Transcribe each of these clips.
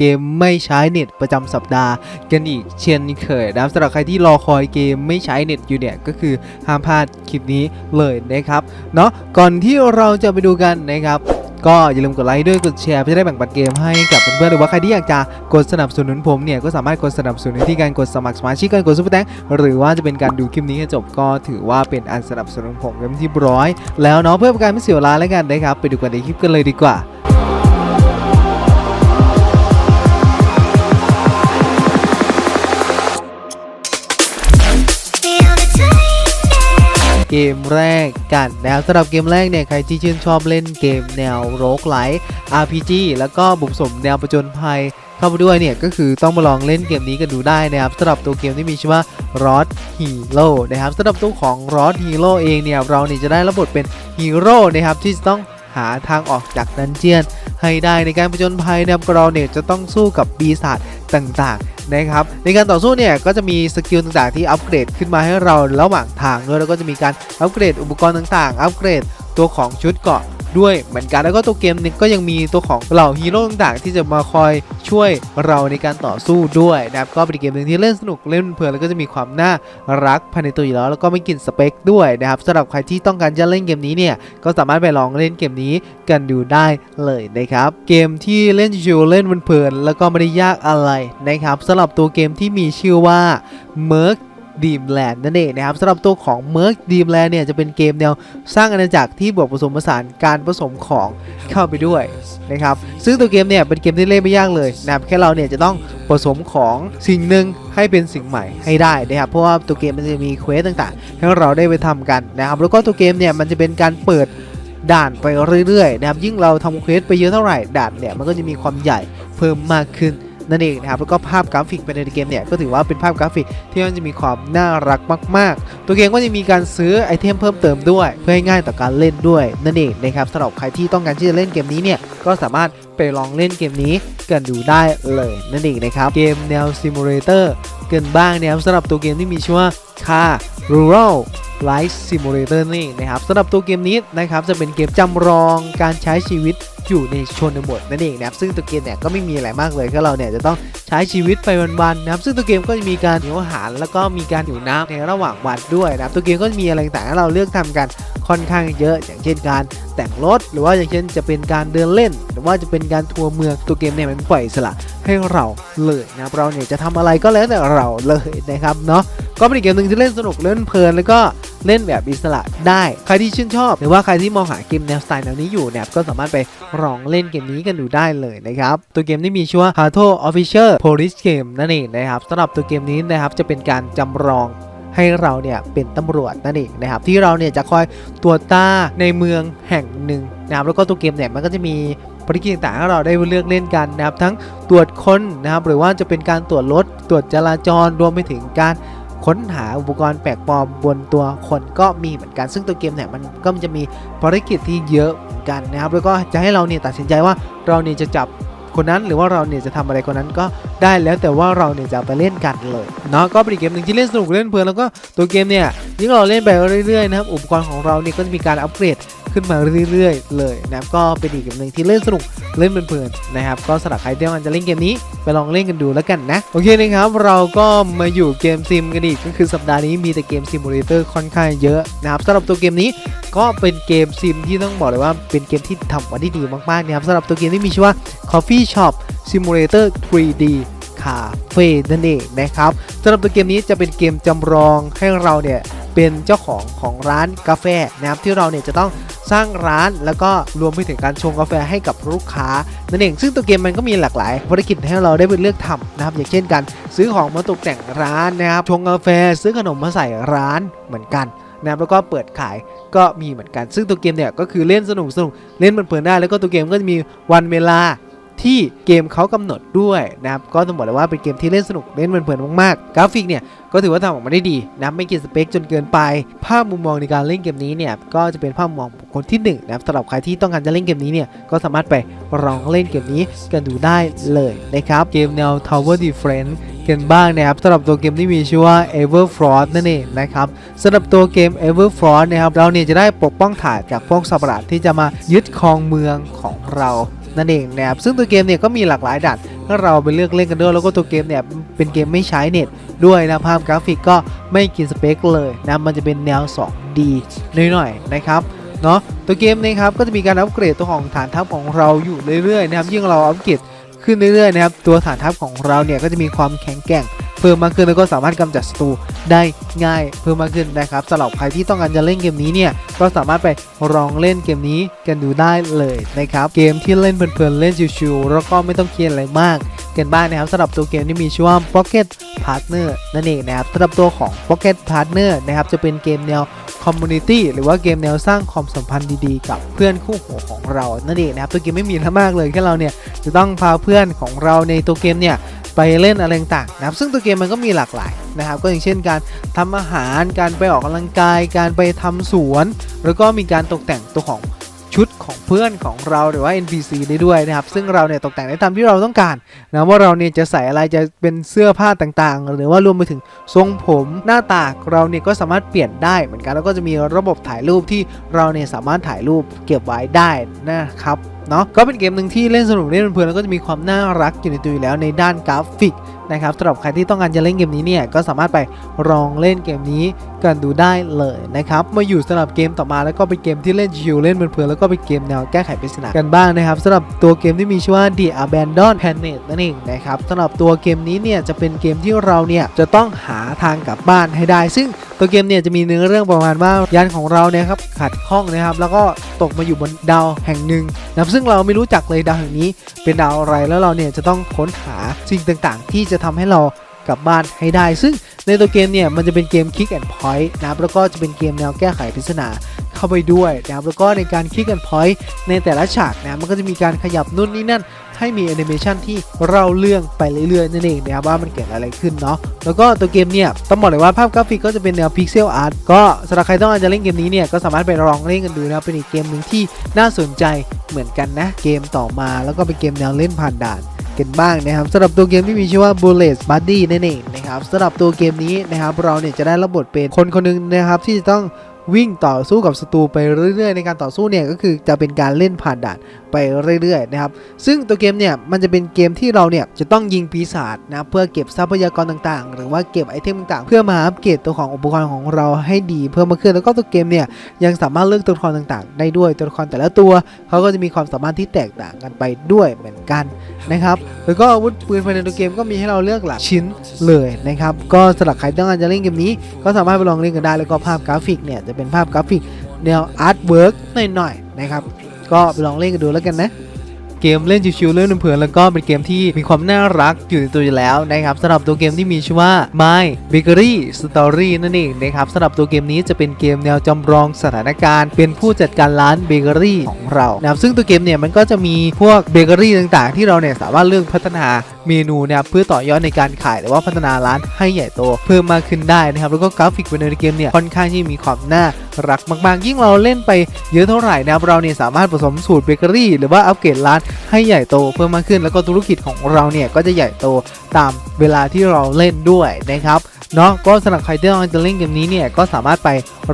เกมไม่ใช้เน็ตประจำสัปดาห์ กันอีกเช่นเคยนะสำหรับใครที่รอคอยเกมไม่ใช้เน็ตอยู่เนี่ยก็คือห้ามพลาดคลิปนี้เลยนะครับเนาะก่อนที่เราจะไปดูกันนะครับก็อย่าลืมกดไลค์ด้วยกดแชร์เพื่อจะได้แบ่งปันเกมให้กับเพื่อนๆหรือว่าใครที่อยากจะกดสนับสนุนผมเนี่ยก็สามารถกดสนับสนุนที่การกดสมัครสมาชิกการกดซุปเปอร์แตงหรือว่าจะเป็นการดูคลิปนี้ให้จบก็ถือว่าเป็นอันสนับสนุนผมเป็นที่ร้อย แล้วเนาะเพื่อเป็นการไม่เสียเวลาแล้วกันนะครับไปดูกันในคลิปกันเลยดีกว่า เกมแรกกันนะครับสำหรับเกมแรกเนี่ยใครที่ชื่นชอบเล่นเกมแนวโรกไลท์ RPG แล้วก็บุกสมแนวประจนภัยเข้ามาด้วยเนี่ยก็คือต้องมาลองเล่นเกมนี้กันดูได้นะครับสำหรับตัวเกมที่มีชื่อว่า Rod Hero นะครับสำหรับตัวของ Rod Hero เองเนี่ยเราเนี่ยจะได้รับบทเป็นฮีโร่นะครับที่จะต้องหาทางออกจากดันเจียน ให้ได้ในการผจญภัยนะครับเราเนี่ยจะต้องสู้กับปีศาจต่างๆนะครับในการต่อสู้เนี่ยก็จะมีสกิลต่างๆที่อัปเกรดขึ้นมาให้เราระหว่างทางด้วยแล้วก็จะมีการอัปเกรดอุปกรณ์ต่างๆ อัปเกรดตัวของชุดเกาะ ด้วยเหมือนกันแล้วก็ตัวเกมนี่ยก็ยังมีตัวของเหล่าฮีโร่ต่างๆ ที่จะมาคอยช่วยเราในการต่อสู้ด้วยนะครับก็เป็นเกมหนึ่งที่เล่นสนุกเล่นเพลินแล้วก็จะมีความน่ารักภายในตัวอยู่แล้ว แล้วก็ไม่กินสเปคด้วยนะครับสำหรับใครที่ต้องการจะเล่นเกมนี้เนี่ยก็สามารถไปลองเล่นเกมนี้กันดูได้เลยนะครับเกมที่เล่นชิวเล่นเพลินแล้วก็ไม่ได้ยากอะไรนะครับสำหรับตัวเกมที่มีชื่อว่า Merc Dreamland นั่นเองนะครับสำหรับตัวของ Merc Dreamland เนี่ยจะเป็นเกมแนวสร้างอาณาจักรที่บวกผสมผสานการผสมของเข้าไปด้วยนะครับซึ่งตัวเกมเนี่ยเป็นเกมที่เล่นไม่ยากเลยนะครับแค่เราเนี่ยจะต้องผสมของสิ่งหนึ่งให้เป็นสิ่งใหม่ให้ได้นะครับเพราะว่าตัวเกมมันจะมีเควสต่างๆให้เราได้ไปทำกันนะครับแล้วก็ตัวเกมเนี่ยมันจะเป็นการเปิดด่านไปเรื่อยๆนะครับยิ่งเราทำเควสไปเยอะเท่าไหร่ด่านเนี่ยมันก็จะมีความใหญ่เพิ่มมากขึ้น นั่นเองนะครับแล้วก็ภาพกราฟิกภายในเกมเนี่ยก็ถือว่าเป็นภาพกราฟิกที่มันจะมีความน่ารักมาก ๆ ตัวเกมก็จะมีการซื้อไอเทมเพิ่มเติมด้วย เพื่อให้ง่ายต่อการเล่นด้วยนั่นเองนะครับสำหรับใครที่ต้องการที่จะเล่นเกมนี้เนี่ยก็สามารถไปลองเล่นเกมนี้กันดูได้เลยนั่นเองนะครับเกมแนวซิมูเลเตอร์เกินบ้างนะครับสำหรับตัวเกมที่มีชื่อว่า Car Rural Life Simulator นี่นะครับสำหรับตัวเกมนี้นะครับจะเป็นเกมจำลองการใช้ชีวิตอยู่ในชนบทนั่นเองนะครับซึ่งตัวเกมเนี่ยก็ไม่มีอะไรมากเลยแค่เราเนี่ยจะต้องใช้ชีวิตไปวันๆนะครับซึ่งตัวเกมก็จะมีการหิวอาหารแล้วก็มีการหิวน้ำในระหว่างวันด้วยนะครับตัวเกมก็จะมีอะไรต่างๆให้เราเลือกทำกันค่อนข้างเยอะ อย่างเช่นการแต่งรถ หรือว่าอย่างเช่นจะเป็นการเดินเล่น หรือว่าจะเป็นการทัวร์เมืองตัวเกมเนี่ยมันปล่อยสละให้เราเลยนะครับเราเนี่ยจะทำอะไรก็แล้วแต่เราเลยนะครับเนาะ ก็เป็นอีกเกมหนึ่งที่เล่นสนุกเล่นเพลินแล้วก็เล่นแบบอิสระได้ ใครที่ชื่นชอบ หรือว่าใครที่มองหาเกมแนวสไตล์แนวนี้อยู่เนี่ยก็สามารถไปลองเล่นเกมนี้กันดูได้เลยนะครับ ตัวเกมที่มีชื่อว่า h a t o Official Police Game นั่นเองนะครับสำหรับตัวเกมนี้นะครับจะเป็นการจำลองให้เราเนี่ยเป็นตำรวจนั่นเองนะครับที่เราเนี่ยจะคอยตรวจตาในเมืองแห่งหนึ่งนะครับแล้วก็ตัวเกมเนี่ยมันก็จะมีภารกิจต่างๆให้เราได้เลือกเล่นกันนะครับทั้งตรวจคนนะครับหรือว่าจะเป็นการตรวจรถตรวจจราจรรวมไปถึงการ ค้นหาอุปกรณ์แปลกปลอมบนตัวคนก็มีเหมือนกัน ซึ่งตัวเกมเนี่ยมันก็จะมีภารกิจที่เยอะเหมือนกันนะครับแล้วก็จะให้เราเนี่ยตัดสินใจว่าเราเนี่ยจะจับคนนั้นหรือว่าเราเนี่ยจะทำอะไรคนนั้นก็ได้แล้วแต่ว่าเราเนี่ยจะไปเล่นกันเลยเนาะก็เป็นเกมหนึ่งที่เล่นสนุกเล่นเพลินแล้วก็ตัวเกมเนี่ยยิ่งเราเล่นไปเรื่อยๆนะครับอุปกรณ์ของเราเนี่ยก็จะมีการอัปเกรด ขึ้นมาเรื่อยๆ เลยนะครับก็เป็นอีกเกมหนึ่งที่เล่นสนุกเล่นเพลินๆนะครับก็สำหรับใครที่ต้องการจะเล่นเกมนี้ไปลองเล่นกันดูแล้วกันนะโอเคนะครับเราก็มาอยู่เกมซิมกันอีกก็คือสัปดาห์นี้มีแต่เกมซิมูเลเตอร์ค่อนข้างเยอะนะครับสำหรับตัวเกมนี้ก็เป็นเกมซิมที่ต้องบอกเลยว่าเป็นเกมที่ทำมาได้ดีมากๆนะครับสำหรับตัวเกมที่มีชื่อว่า Coffee Shop Simulator 3D Cafe นั่นเองนะครับสำหรับตัวเกมนี้จะเป็นเกมจำลองให้เราเนี่ยเป็นเจ้าของของร้านกาแฟนะครับที่เราเนี่ยจะต้อง สร้างร้าน แล้วก็รวมไปถึงการชงกาแฟให้กับลูกค้านั่นเองซึ่งตัวเกมมันก็มีหลากหลายภารกิจให้เราได้ไปเลือกทำนะครับอย่างเช่นการซื้อของมาตกแต่งร้านนะครับชงกาแฟซื้อขนมมาใส่ร้านเหมือนกันนะครับแล้วก็เปิดขายก็มีเหมือนกัน ซึ่งตัวเกมเนี่ยก็คือเล่นสนุกสนุกเล่นมันเพลินได้แล้วก็ตัวเกมก็จะมีวันเวลา ที่เกมเขากำหนดด้วยนะครับก็ต้องบอกเลยว่าเป็นเกมที่เล่นสนุกเล่นเพลินๆมากๆกราฟิกเนี่ยก็ถือว่าทำออกมาได้ดีนะไม่กินสเปคจนเกินไป ภาพมุมมองในการเล่นเกมนี้เนี่ยก็จะเป็นภาพมุมมองบุคคลที่หนึ่งนะครับสำหรับใครที่ต้องการจะเล่นเกมนี้เนี่ยก็สามารถไปลองเล่นเกมนี้กันดูได้เลยนะครับเกมแนว Tower Defense กันบ้างนะครับสำหรับตัวเกมที่มีชื่อว่า Everfrost นั่นเองนะครับสำหรับตัวเกม Everfrost นะครับเราเนี่ยจะได้ปกป้องฐานจากพวกสัตว์ประหลาดที่จะมายึดครองเมืองของเรา นั่นเองนะครับซึ่งตัวเกมเนี่ยก็มีหลากหลายด่านถ้าเราไปเลือกเล่นกันด้วยแล้วก็ตัวเกมเนี่ยเป็นเกมไม่ใช้เน็ตด้วยนะภาพกราฟิกก็ไม่กินสเปคเลยนะมันจะเป็นแนว 2D หน่อยๆนะครับเนาะตัวเกมนะครับก็จะมีการอัปเกรดตัวของฐานทัพของเราอยู่เรื่อยๆนะครับยิ่งเราอัปเกรดขึ้นเรื่อยๆนะครับตัวฐานทัพของเราเนี่ยก็จะมีความแข็งแกร่ง เพิ่มมากขึ้นแล้วก็สามารถกำจัดศัตรูได้ง่ายเพิ่มมากขึ้นนะครับสำหรับใครที่ต้องการจะเล่นเกมนี้เนี่ยก็สามารถไปลองเล่นเกมนี้กันดูได้เลยนะครับเกมที่เล่นเพลินๆเล่นชิวๆแล้วก็ไม่ต้องเครียดอะไรมากกันบ้างนะครับสำหรับตัวเกมที่มีชื่อว่า Pocket Partner นั่นเองนะครับสำหรับตัวของ Pocket Partner นะครับจะเป็นเกมแนว Community หรือว่าเกมแนวสร้างความสัมพันธ์ดีๆ กับเพื่อนคู่หูของเรานั่นเองนะครับตัวเกมไม่มีอะไรมากเลยแค่เราเนี่ยจะต้องพาเพื่อนของเราในตัวเกมเนี่ย ไปเล่นอะไรต่างๆนะครับซึ่งตัวเกมมันก็มีหลากหลายนะครับก็อย่างเช่นการทำอาหารการไปออกกำลังกาย การไปทำสวน แล้วก็มีการตกแต่งตัวของชุดของเพื่อนของเราหรือว่า NPC ได้ด้วยนะครับ ซึ่งเราเนี่ยตกแต่งได้ตามที่เราต้องการนะว่าเราเนี่ยจะใส่อะไรจะเป็นเสื้อผ้าต่างๆ หรือว่ารวมไปถึงทรงผมหน้าตาเราเนี่ยก็สามารถเปลี่ยนได้เหมือนกันแล้วก็จะมีระบบถ่ายรูปที่เราเนี่ยสามารถถ่ายรูปเก็บไว้ได้นะครับ เนาะก็เป็นเกมหนึ่งที่เล่นสนุกเล่นเพลินแล้วก็จะมีความน่ารักอยู่ในตัวอยู่แล้วในด้านกราฟิก นะครับสำหรับใครที่ต้องการจะเล่นเกมนี้เนี่ยก็สามารถไปลองเล่นเกมนี้กันดูได้เลยนะครับมาอยู่สำหรับเกมต่อมาแล้วก็เป็นเกมที่เล่นชิวๆเล่นเพลินแล้วก็เป็นเกมแนวแก้ไขปริศนากันบ้างนะครับสำหรับตัวเกมที่มีชื่อว่า The Abandoned Planet นั่นเองนะครับสำหรับตัวเกมนี้เนี่ยจะเป็นเกมที่เราเนี่ยจะต้องหาทางกลับบ้านให้ได้ ซึ่งตัวเกมเนี่ยจะมีเนื้อเรื่องประมาณว่ายานของเราเนี่ยครับขัดข้องนะครับ แล้วก็ตกมาอยู่บนดาวแห่งหนึ่งนะครับซึ่งเราไม่รู้จักเลยดาวแห่งนี้ เป็นดาวอะไรแล้วเราเนี่ยจะต้องค้นหาสิ่งต่างๆ ที่จะทำให้เรากลับบ้านให้ได้ ซึ่งในตัวเกมเนี่ยมันจะเป็นเกม Kick and Point นะครับแล้วก็จะเป็นเกมแนวแก้ไขปริศนาเข้าไปด้วยนะครับแล้วก็ในการ Kick and Point ในแต่ละฉากนะมันก็จะมีการขยับนู่นนี่นั่น ให้มีแอนิเมชันที่เล่าเรื่องไปเรื่อยๆนั่นเองนะครับว่ามันเกิดอะไรขึ้นเนาะแล้วก็ตัวเกมเนี่ยต้องบอกเลยว่าภาพกราฟิกก็จะเป็นแนวพิกเซลอาร์ตก็สำหรับใครต้องการจะเล่นเกมนี้เนี่ยก็สามารถไปลองเล่นกันดูนะเป็นอีกเกมหนึ่งที่น่าสนใจเหมือนกันนะเกมต่อมาแล้วก็เป็นเกมแนวเล่นผ่านด่าน กันบ้างนะครับสำหรับตัวเกมที่มีชื่อว่า Bullet Buddy นั่นเองนะครับสำหรับตัวเกมนี้นะครับเราเนี่ยจะได้รับบทเป็นคนคนหนึงนะครับที่จะต้องวิ่งต่อสู้กับศัตรูไปเรื่อยๆ ในการต่อสู้เนี่ยก็คือจะเป็นการเล่นผ่านด่าน ไปเรื่อยๆนะครับซึ่งตัวเกมเนี่ยมันจะเป็นเกมที่เราเนี่ยจะต้องยิงปีศาจนะเพื่อเก็บทรัพยากรต่างๆ หรือว่าเก็บไอเทมต่างๆ เพื่อมาอัปเกรดตัวของอุปกรณ์ของเราให้ดีเพิ่มมากขึ้นแล้วก็ตัวเกมเนี่ยยังสามารถเลือกตัวละครต่างๆ ได้ด้วยตัวละครแต่ละตัวเขาก็จะมีความสามารถที่แตกต่างกันไปด้วยเหมือนกันนะครับแล้วก็อาวุธปืนภายในตัวเกมก็มีให้เราเลือกหลายชิ้นเลยนะครับก็สำหรับใครต้องการจะเล่นเกมนี้ก็สามารถไปลองเล่นกันได้แล้วก็ภาพกราฟิกเนี่ยจะเป็นภาพกราฟิกแนวอาร์ตเวิร์กหน่อยๆนะครับ ก็ไปลองเล่นกันดูแล้วกันนะ เกมเล่นชิวๆเล่นเพลินๆแล้วก็เป็นเกมที่มีความน่ารักอยู่ในตัวอยู่แล้วนะครับสำหรับตัวเกมที่มีชื่อว่า My Bakery Story นั่นเองนะครับสำหรับตัวเกมนี้จะเป็นเกมแนวจำลองสถานการณ์ เป็นผู้จัดการร้านเบเกอรี่ของเรานะครับซึ่งตัวเกมเนี่ยมันก็จะมีพวกเบเกอรี่ต่างๆ ที่เราเนี่ยสามารถเลือกพัฒนา เมนูนะครับเพื่อต่อยอดในการขายหรือว่าพัฒนาร้านให้ใหญ่โต เพิ่มมากขึ้นได้นะครับแล้วก็กราฟิกในเกมเนี่ยค่อนข้างที่มีความน่ารักมากๆ ยิ่งเราเล่นไปเยอะเท่าไหร่นะครับเราเนี่ยสามารถผสมสูตรเบเกอรี่หรือว่าอัปเกรดร้านให้ใหญ่โตเพิ่มมากขึ้น แล้วก็ธุรกิจของเราเนี่ยก็จะใหญ่โตตามเวลาที่เราเล่นด้วยนะครับ เนาะก็สำหรับใครที่ต้องจะเล่นเกมนี้เนี่ยก็สามารถไป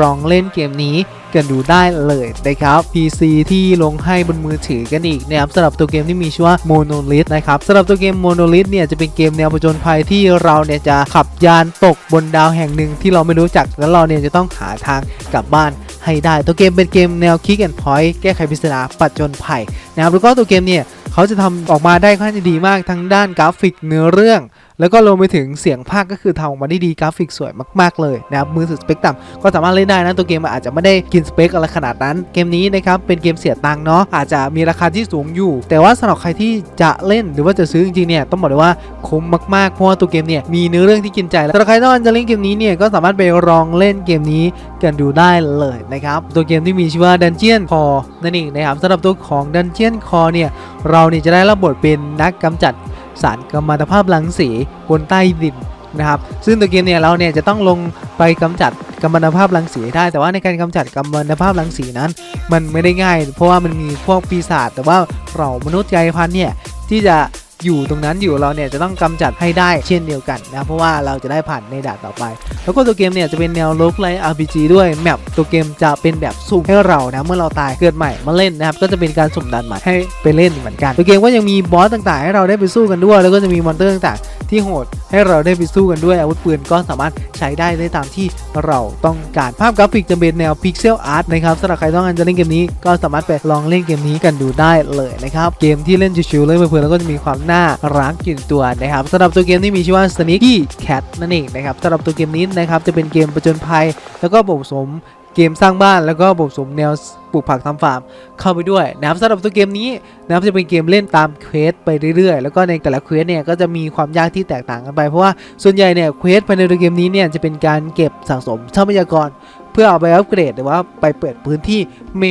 ลองเล่นเกมนี้กันดูได้เลยนะครับ PC ที่ลงให้บนมือถือกันอีกนะครับสำหรับตัวเกมที่มีชื่อว่า Monolith นะครับสำหรับตัวเกม Monolith เนี่ยจะเป็นเกมแนวผจญภัยที่เราเนี่ยจะขับยานตกบนดาวแห่งหนึ่งที่เราไม่รู้จักแล้วเราเนี่ยจะต้องหาทางกลับบ้านให้ได้ ตัวเกมเป็นเกมแนว Kick and Point แก้ไขปริศนาปัจจนภัยนะครับแล้วก็ตัวเกมเนี่ยเขาจะทำออกมาได้ค่อนข้างจะดีมากทั้งด้านกราฟิกเนื้อเรื่อง แล้วก็รวมไปถึงเสียงภาคก็คือทำออกมาได้ดีกราฟิกสวยมากๆเลยนะครับมือถือสเปคต่ำก็สามารถเล่นได้นะตัวเกมอาจจะไม่ได้กินสเปคอะไรขนาดนั้น เกมนี้นะครับเป็นเกมเสียตังค์เนาะอาจจะมีราคาที่สูงอยู่ แต่ว่าสำหรับใครที่จะเล่นหรือว่าจะซื้อจริงๆเนี่ยต้องบอกเลยว่าคุ้มมากๆเพราะว่าตัวเกมเนี่ยมีเนื้อเรื่องที่กินใจแล้วสำหรับใครต้องการจะเล่นเกมนี้เนี่ยก็สามารถไปลองเล่นเกมนี้กันดูได้เลยนะครับตัวเกมที่มีชื่อว่า Dungeon Core นั่นเองนะครับสำหรับตัวของ Dungeon Core เนี่ยเราเนี่ยจะได้รับบทเป็นนักกำจัด สารกัมมันตภาพรังสีบนใต้ดินนะครับ ซึ่งตัวเกมเนี่ยเราเนี่ยจะต้องลงไปกำจัดกัมมันตภาพรังสีได้ แต่ว่าในการกำจัดกัมมันตภาพรังสีนั้น มันไม่ได้ง่าย เพราะว่ามันมีพวกปีศาจแต่ว่าเรามนุษย์ใจพันเนี่ยที่จะ อยู่ตรงนั้นอยู่เราเนี่ยจะต้องกำจัดให้ได้เช่นเดียวกันนะเพราะว่าเราจะได้ผ่านในด่านต่อไป แล้วก็ตัวเกมเนี่ยจะเป็นแนวโลกไลท์ RPG ด้วยแมปตัวเกมจะเป็นแบบสุ่มให้เรานะเมื่อเราตายเกิดใหม่มาเล่นนะครับก็จะเป็นการสุ่มด่านใหม่ให้ไปเล่นเหมือนกันตัวเกมก็ยังมีบอสต่างๆ ให้เราได้ไปสู้กันด้วย แล้วก็จะมีมอนเตอร์ต่างๆที่โหด ให้เราได้ไปสู้กันด้วยอาวุธปืนก็สามารถใช้ได้ได้ตามที่เราต้องการภาพกราฟิกจะเป็นแนวพิกเซลอาร์ตนะครับสำหรับใครต้องการจะเล่นเกมนี้ก็สามารถไปลองเล่นเกมนี้กันดูได้เลยนะครับเกมที่เล่นชิวๆเล่นเพลินๆแล้วก็จะมีความน่ารักอยู่ในตัวนะครับสำหรับตัวเกมที่มีชื่อว่า Sneaky Cat นั่นเองนะครับสำหรับตัวเกมนี้นะครับจะเป็นเกมประจนภัย แล้วก็ผสม เกมสร้างบ้านแล้วก็ผสมแนวปลูกผักทำฟาร์มเข้าไปด้วยนะครับสำหรับตัวเกมนี้นะครับจะเป็นเกมเล่นตามเควสไปเรื่อยๆ แล้วก็ในแต่ละเควสเนี่ยก็จะมีความยากที่แตกต่างกันไป เพราะว่าส่วนใหญ่เนี่ยเควสภายในตัวเกมนี้เนี่ยจะเป็นการเก็บสะสมทรัพยากร เพื่อเอาไปอัปเกรดหรือว่าไปเปิดพื้นที่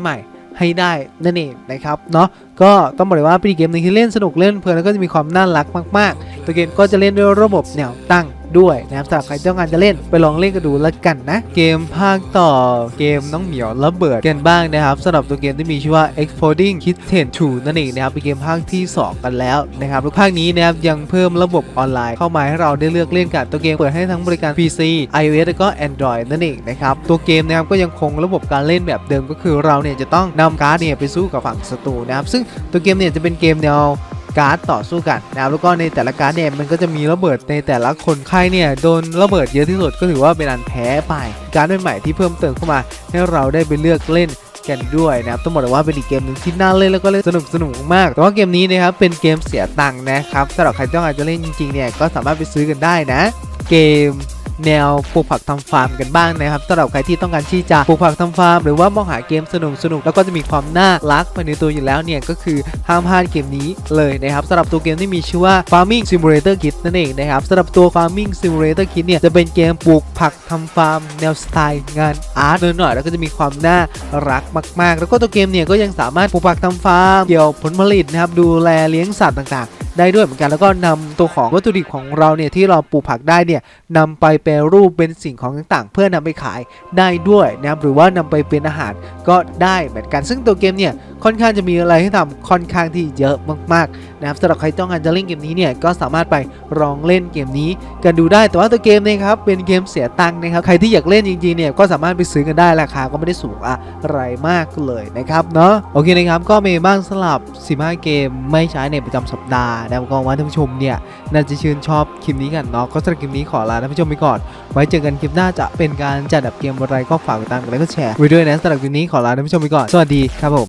ใหม่ๆให้ได้นั่นเองนะครับเนาะก็ต้องบอกเลยว่าเป็นเกมหนึงที่เล่นสนุกเล่นเพลินแล้วก็จะมีความน่ารักมาก ๆ ตัวเกมก็จะเล่นด้วยระบบแนวตั้ง ด้วยนะครับสำหรับใครที่ต้องการจะเล่นไปลองเล่นกันดูแล้วกันนะ เกมภาคต่อเกมน้องเหมียวระเบิดกันบ้างนะครับสำหรับตัวเกมที่มีชื่อว่า Exploding Kitten 2นั่นเองนะครับเป็นเกมภาคที่ 2 กันแล้วนะครับภาคนี้นะครับยังเพิ่มระบบออนไลน์เข้ามาให้เราได้เลือกเล่นกันตัวเกมเปิดให้ทั้งบริการ PC iOS แล้วก็ Android นั่นเองนะครับตัวเกมนะครับก็ยังคงระบบการเล่นแบบเดิมก็คือเราเนี่ยจะต้องนำการ์ดเนี่ยไปสู้กับฝั่งศัตรูนะครับซึ่งตัวเกมเนี่ยจะเป็นเกมแนว การ์ดต่อสู้กันนะครับแล้วก็ในแต่ละการ์ดเนี่ยมันก็จะมีระเบิดในแต่ละคนใครเนี่ยโดนระเบิดเยอะที่สุดก็ถือว่าเป็นอันแพ้ไปการ์ดใหม่ๆที่เพิ่มเติมเข้ามา ให้เราได้ไปเลือกเล่นกันด้วยนะครับต้องบอกเลยว่าเป็นอีกเกมหนึ่งที่น่าเล่นแล้วก็เล่นสนุกสนุกมากแต่ว่าเกมนี้นะครับเป็นเกมเสียตังค์นะครับสำหรับใครที่ต้องการจะเล่นจริงๆเนี่ยก็สามารถไปซื้อกันได้นะ เกม แนวปลูกผักทำฟาร์มกันบ้างนะครับสำหรับใครที่ต้องการที่จะปลูกผักทำฟาร์ม หรือว่ามองหาเกมสนุกสนุกแล้วก็จะมีความน่ารักภายในตัวอยู่แล้วเนี่ยก็คือห้ามพลาดเกมนี้เลยนะครับสำหรับตัวเกมที่มีชื่อว่า Farming Simulator Kit นั่นเองนะครับสำหรับตัว Farming Simulator Kit เนี่ยจะเป็นเกมปลูกผักทำฟาร์ม แนวสไตล์งานอาร์ตหน่อยๆแล้วก็จะมีความน่ารักมาก ๆ แล้วก็ตัวเกมเนี่ยก็ยังสามารถปลูกผักทำฟาร์มเกี่ยวผลผลิตนะครับดูแลเลี้ยงสัตว์ต่างๆ ได้ด้วยเหมือนกันแล้วก็นำตัวของวัตถุดิบของเราเนี่ยที่เราปลูกผักได้เนี่ยนำไปแปรรูปเป็นสิ่งของต่างๆ เพื่อนำไปขายได้ด้วยนะครับหรือว่านำไปเป็นอาหารก็ได้เหมือนกัน ซึ่งตัวเกมเนี่ยค่อนข้างจะมีอะไรให้ทำค่อนข้างที่เยอะมากๆนะครับสำหรับใครต้องการจะเล่นเกมนี้เนี่ยก็สามารถไปลองเล่นเกมนี้กันดูได้แต่ว่าตัวเกมเนะครับเป็นเกมเสียตังค์นะครับใครที่อยากเล่นจริงๆเนี่ยก็สามารถไปซื้อกันได้ราคาก็ไม่ได้สูงอะไรมากเลยนะครับเนาะโอเคนะครับก็มีบ้างสลับ 15 เกมไม่ใช้ในประจำสัปดาห์นะครับก็วังว่าท่านผู้ชมเนี่ยน่าจะชื่นชอบคลิปนี้กันเนาะก็สำหรับคลิปนี้ขอลาท่านผู้ชมไปก่อน ไว้เจอกันคลิปหน้าจะเป็นการจัดอันดับเกมอะไรก็ฝากติดตามกันแล้วก็แชร์ไว้ด้วยนะสำหรับคลิปนี้ขอลาท่านผู้ชมไปก่อนสวัสดีครับผม